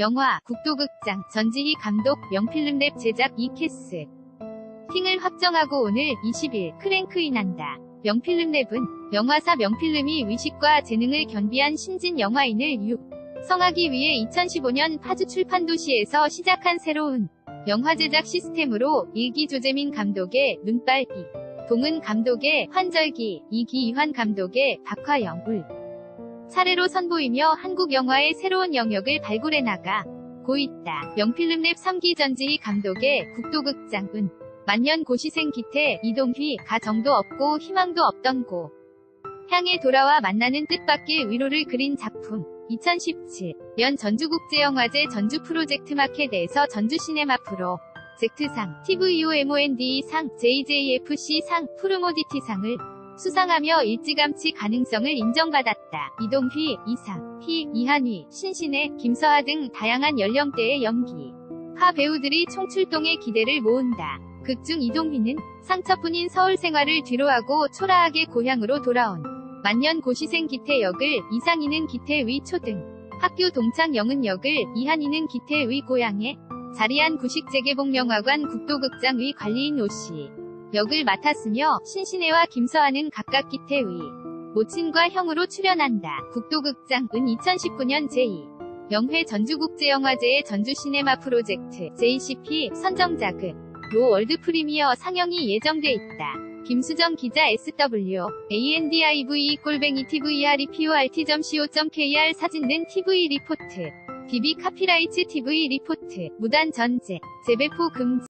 영화, 국도극장, 전지희 감독, 명필름랩 제작 이캐스. 팅을 확정하고 오늘 20일 크랭크인한다. 명필름랩은 영화사 명필름이 의식과 재능을 겸비한 신진 영화인을 유. 성하기 위해 2015년 파주 출판도시에서 시작한 새로운 영화 제작 시스템으로 일기 조재민 감독의 눈빨 이 동은 감독의 환절기, 이기이환 감독의 박화영 울 차례로 선보이며 한국 영화의 새로운 영역을 발굴해 나가 고 있다. 명필름랩 3기 전지희 감독의 국도극장은 만년 고시생 기태 이동휘 가 정도 없고 희망도 없던 곳 향해 돌아와 만나는 뜻밖의 위로를 그린 작품 2017년 전주국제영화제 전주 프로젝트 마켓에서 전주 시네마 프로 젝트상, TVOMOND상, JJFC상, 프로모디티상을 수상하며 일찌감치 가능성을 인정받았다. 이동휘, 이상, 희, 이한휘, 신신혜, 김서하 등 다양한 연령대의 연기. 하 배우들이 총출동의 기대를 모은다. 극중 이동휘는 상처뿐인 서울 생활을 뒤로하고 초라하게 고향으로 돌아온 만년 고시생 기태 역을 이상희는 기태의 초등 학교 동창 영은 역을 이한희는 기태의 고향에 자리한 구식재개봉영화관 국도극장의 관리인 오씨 역을 맡았으며 신신혜와 김서아는 각각 기태의 모친과 형으로 출연한다. 국도극장은 2019년 제2 명회 전주국제영화제의 전주시네마 프로젝트 JCP 선정작으로 월드 프리미어 상영이 예정돼 있다. 김수정 기자 SW ANDIVE 꼴뱅이 TVREPORT.co.kr 사진 는 TV 리포트 DB 카피라이츠 TV 리포트 무단 전제 재배포 금지